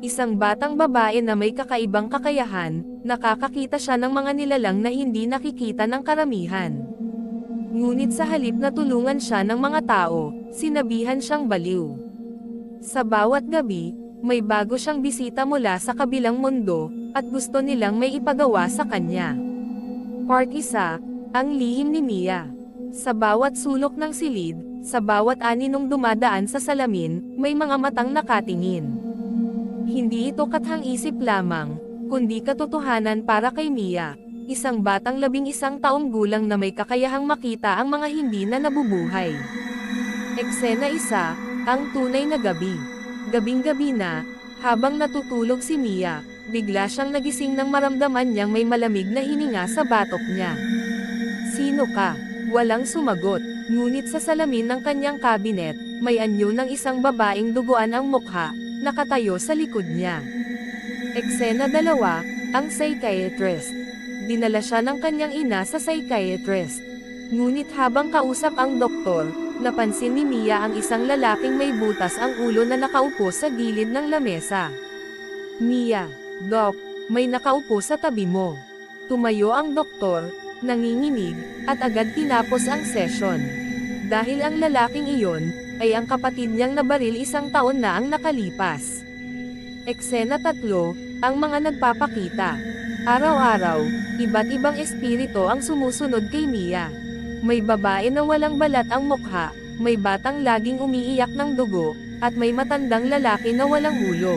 Isang batang babae na may kakaibang kakayahan, nakakakita siya ng mga nilalang na hindi nakikita ng karamihan. Ngunit sa halip na tulungan siya ng mga tao, sinabihan siyang baliw. Sa bawat gabi, may bago siyang bisita mula sa kabilang mundo, at gusto nilang may ipagawa sa kanya. Part 1, Ang Lihim ni Mia. Sa bawat sulok ng silid, sa bawat aninong dumadaan sa salamin, may mga matang nakatingin. Hindi ito kathang isip lamang, kundi katotohanan para kay Mia, isang batang labing isang taong gulang na may kakayahang makita ang mga hindi na nabubuhay. Eksena isa, ang tunay na gabi. Gabing-gabi na, habang natutulog si Mia, bigla siyang nagising nang maramdaman niyang may malamig na hininga sa batok niya. Sino ka? Walang sumagot, ngunit sa salamin ng kanyang kabinet, may anyo ng isang babaeng duguan ang mukha, nakatayo sa likod niya. Eksena dalawa, ang psychiatrist. Dinala siya ng kanyang ina sa psychiatrist. Ngunit habang kausap ang doktor, napansin ni Mia ang isang lalaking may butas ang ulo na nakaupo sa gilid ng lamesa. Mia, Doc, may nakaupo sa tabi mo. Tumayo ang doktor, nanginginig, at agad tinapos ang session. Dahil ang lalaking iyon, ay ang kapatid niyang nabaril isang taon na ang nakalipas. Eksena tatlo, ang mga nagpapakita. Araw-araw, iba't ibang espiritu ang sumusunod kay Mia. May babae na walang balat ang mukha, may batang laging umiiyak ng dugo, at may matandang lalaki na walang ulo.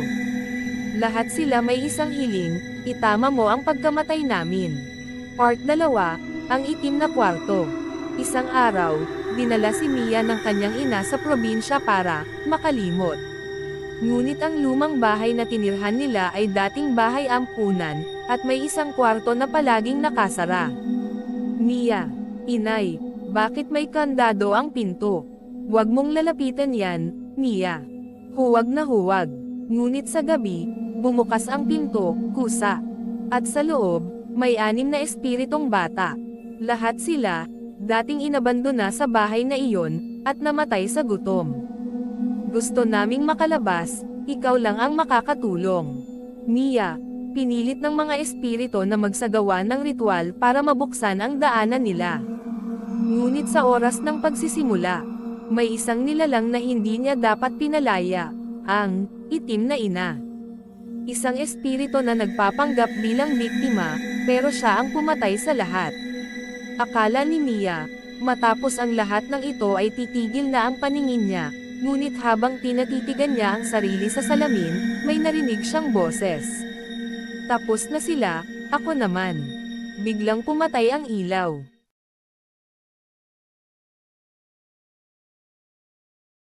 Lahat sila may isang hiling, itama mo ang pagkamatay namin. Part 2, ang itim na kwarto. Isang araw, dinala si Mia ng kanyang ina sa probinsya para makalimot. Ngunit ang lumang bahay na tinirhan nila ay dating bahay ampunan, at may isang kwarto na palaging nakasara. Mia, inay, bakit may kandado ang pinto? Huwag mong lalapitan yan, Mia. Huwag na huwag. Ngunit sa gabi, bumukas ang pinto, kusa. At sa loob, may anim na espiritong bata. Lahat sila, dating inabandona sa bahay na iyon, at namatay sa gutom. Gusto naming makalabas, ikaw lang ang makakatulong. Mia, pinilit ng mga espirito na magsagawa ng ritual para mabuksan ang daanan nila. Ngunit sa oras ng pagsisimula, may isang nilalang na hindi niya dapat pinalaya, ang itim na ina. Isang espirito na nagpapanggap bilang biktima, pero siya ang pumatay sa lahat. Akala ni Mia, matapos ang lahat ng ito ay titigil na ang paningin niya, ngunit habang tinatitigan niya ang sarili sa salamin, may narinig siyang boses. Tapos na sila, ako naman. Biglang pumatay ang ilaw.